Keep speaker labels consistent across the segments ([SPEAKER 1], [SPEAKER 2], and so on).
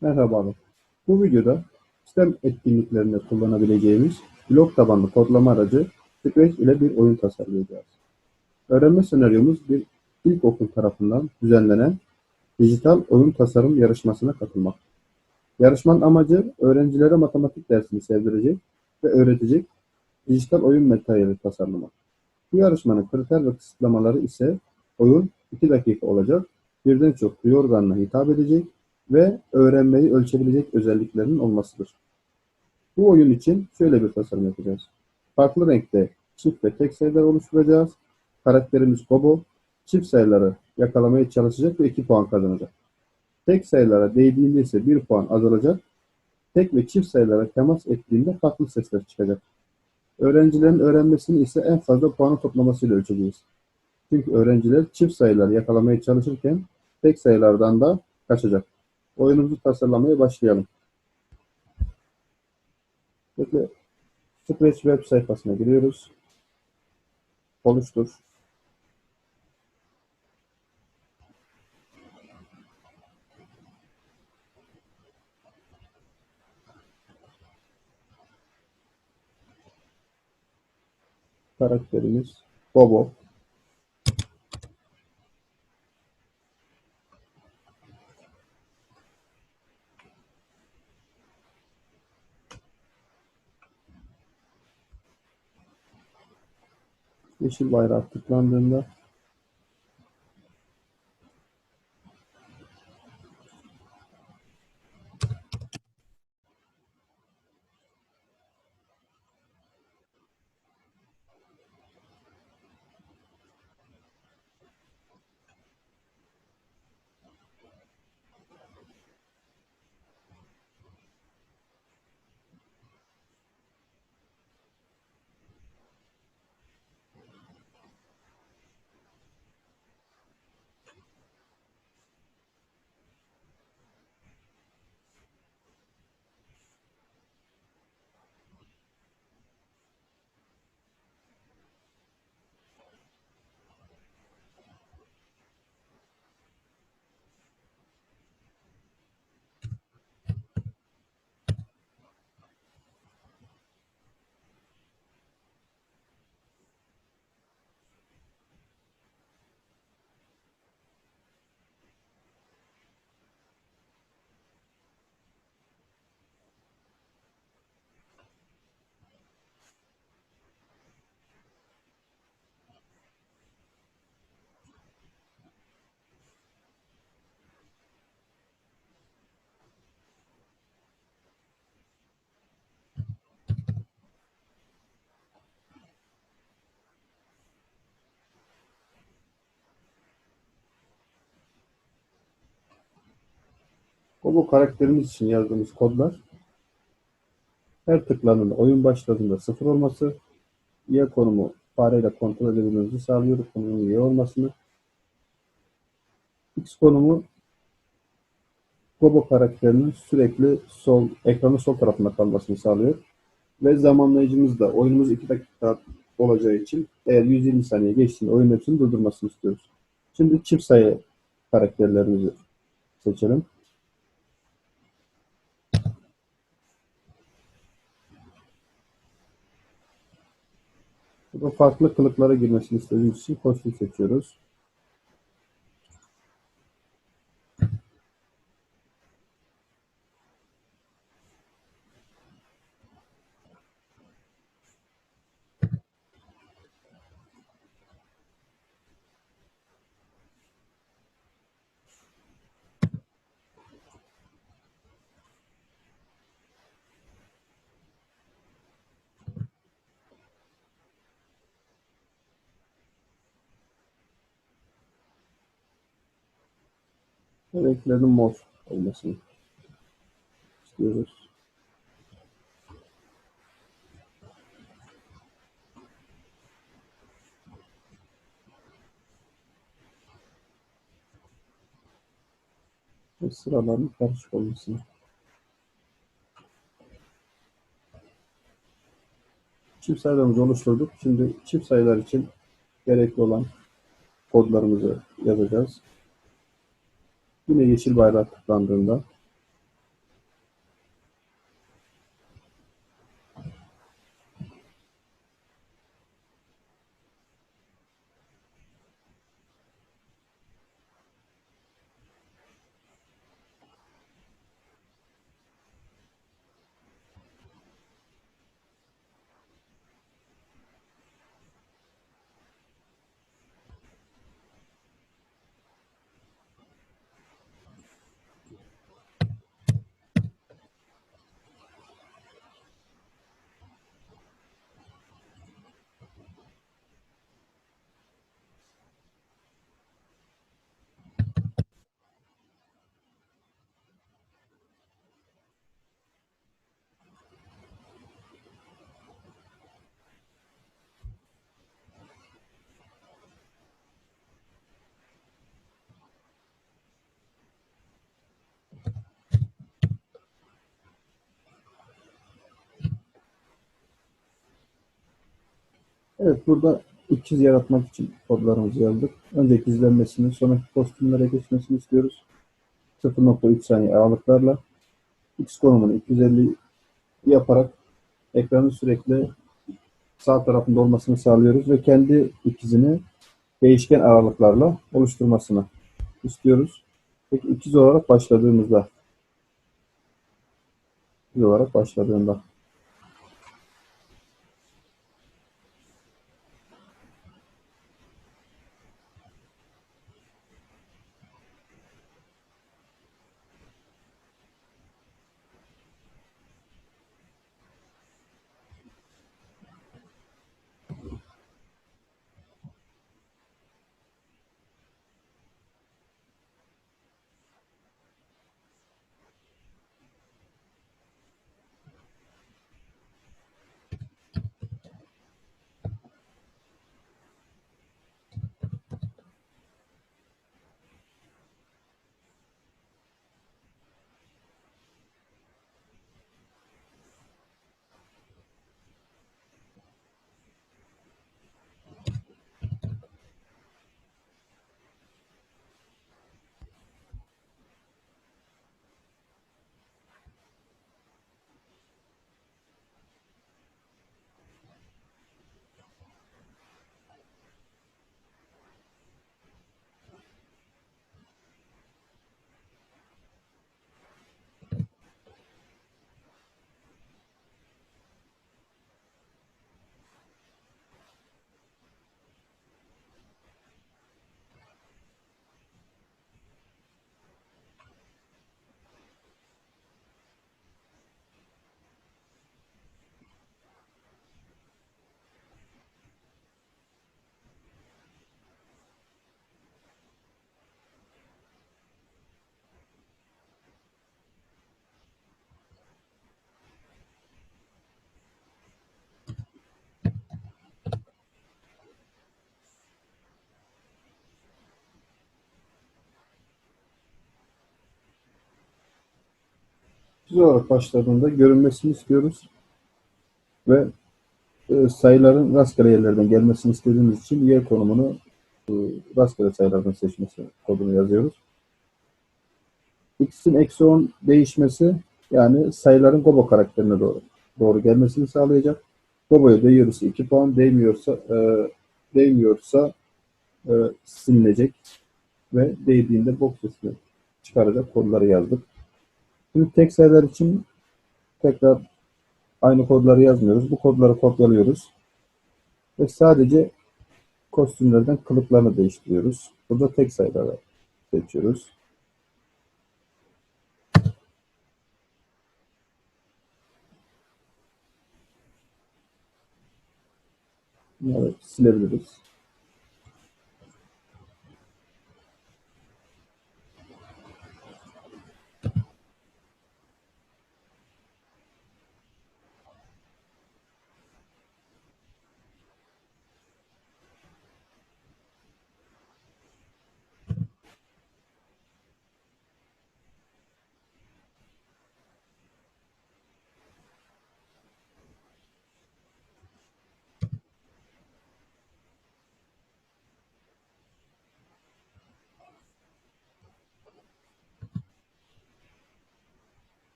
[SPEAKER 1] Merhabalar. Bu videoda sistem etkinliklerinde kullanabileceğimiz blok tabanlı kodlama aracı Scratch ile bir oyun tasarlayacağız. Öğrenme senaryomuz bir ilkokul tarafından düzenlenen dijital oyun tasarım yarışmasına katılmak. Yarışmanın amacı öğrencilere matematik dersini sevdirecek ve öğretecek dijital oyun materyali tasarlamak. Bu yarışmanın kriter ve kısıtlamaları ise oyun 2 dakika olacak, birden çok duyu organına hitap edecek ve öğrenmeyi ölçebilecek özelliklerinin olmasıdır. Bu oyun için şöyle bir tasarım yapacağız. Farklı renkte çift ve tek sayılar oluşturacağız. Karakterimiz Kobo, çift sayıları yakalamaya çalışacak ve 2 puan kazanacak. Tek sayılara değdiğinde ise 1 puan azalacak. Tek ve çift sayılara temas ettiğinde farklı sesler çıkacak. Öğrencilerin öğrenmesini ise en fazla puanı toplamasıyla ölçeceğiz. Çünkü öğrenciler çift sayıları yakalamaya çalışırken tek sayılardan da kaçacak. Oyunumuzu tasarlamaya başlayalım. Böyle Scratch web sayfasına giriyoruz. Oluştur. Karakterimiz Bobo. Yeşil bayrak tıklandığında Bobo karakterimiz için yazdığımız kodlar her tıklandığında oyun başladığında sıfır olması, Y konumu fareyle kontrol edebilmemizi sağlıyor. Konumun Y olmasını. X konumu Bobo karakterinin sürekli sol ekranın sol tarafında kalmasını sağlıyor. Ve zamanlayıcımız da oyunumuz 2 dakika olacağı için eğer 120 saniye geçtiğinde oyun hepsini durdurmasını istiyoruz. Şimdi çift sayı karakterlerimizi seçelim. Burada farklı kılıklara girmesini istediğimiz için kostüm seçiyoruz. Renklerin mor olmasını istiyoruz. Ve sıraların karışık olmasını. Çift sayılarımızı oluşturduk. Şimdi çift sayılar için gerekli olan kodlarımızı yazacağız. Yine yeşil bayrak tıklandığında Evet burada ikiz yaratmak için kodlarımızı yazdık. Önce gizlenmesini, sonraki kostümlere geçmesini istiyoruz. 0.3 saniye aralıklarla X konumunu 250 yaparak ekranın sürekli sağ tarafında olmasını sağlıyoruz ve kendi ikizini değişken aralıklarla oluşturmasını istiyoruz. Peki ikiz olarak başladığımızda ikiz olarak başladığında ikiz olarak başladığında görünmesini istiyoruz ve e, sayıların rastgele yerlerden gelmesini istediğimiz için yer konumunu e, rastgele sayılardan seçmesi kodunu yazıyoruz. X'in eksi 10 değişmesi yani sayıların Gobo karakterine doğru doğru gelmesini sağlayacak. Gobo'ya değiyorsa 2 puan, değmiyorsa e, değmiyorsa e, silinecek ve değdiğinde box sesini çıkaracak kodları yazdık. Şimdi tek sayılar için tekrar aynı kodları yazmıyoruz. Bu kodları kopyalıyoruz. Ve sadece kostümlerden kılıklarını değiştiriyoruz. Burada tek sayıları seçiyoruz. Bunları silebiliriz.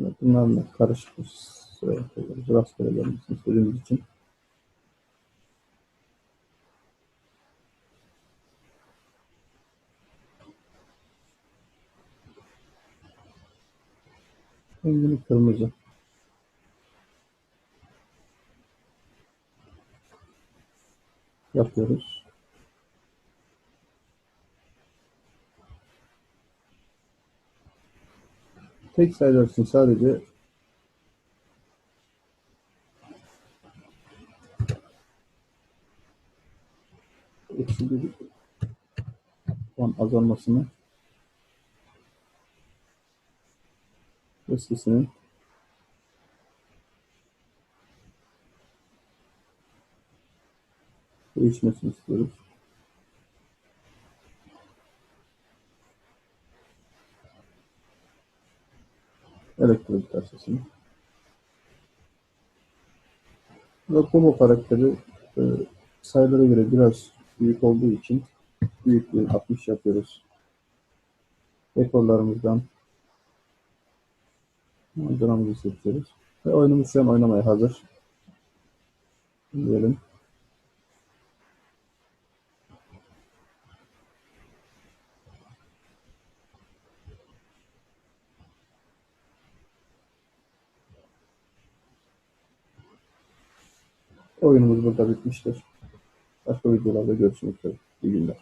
[SPEAKER 1] Evet, Bunlarla karışık bir sıraya koyuyoruz. Rastgele gelmesini istediğimiz için. Rengini kırmızı. Yapıyoruz. Tek için sadece. Eksi bir. Puan azalmasını. Ve sesinin değişmesini istiyoruz. Elektro gitar sesini. Ve Kobo karakteri e, sayılara göre biraz büyük olduğu için büyüklüğün 60 yapıyoruz. Ekorlarımızdan manzaramızı seçiyoruz. Ve oyunumuz şu an oynamaya hazır. Diyelim. Oyunumuz burada bitmiştir. Başka videolarda görüşmek üzere. İyi günler.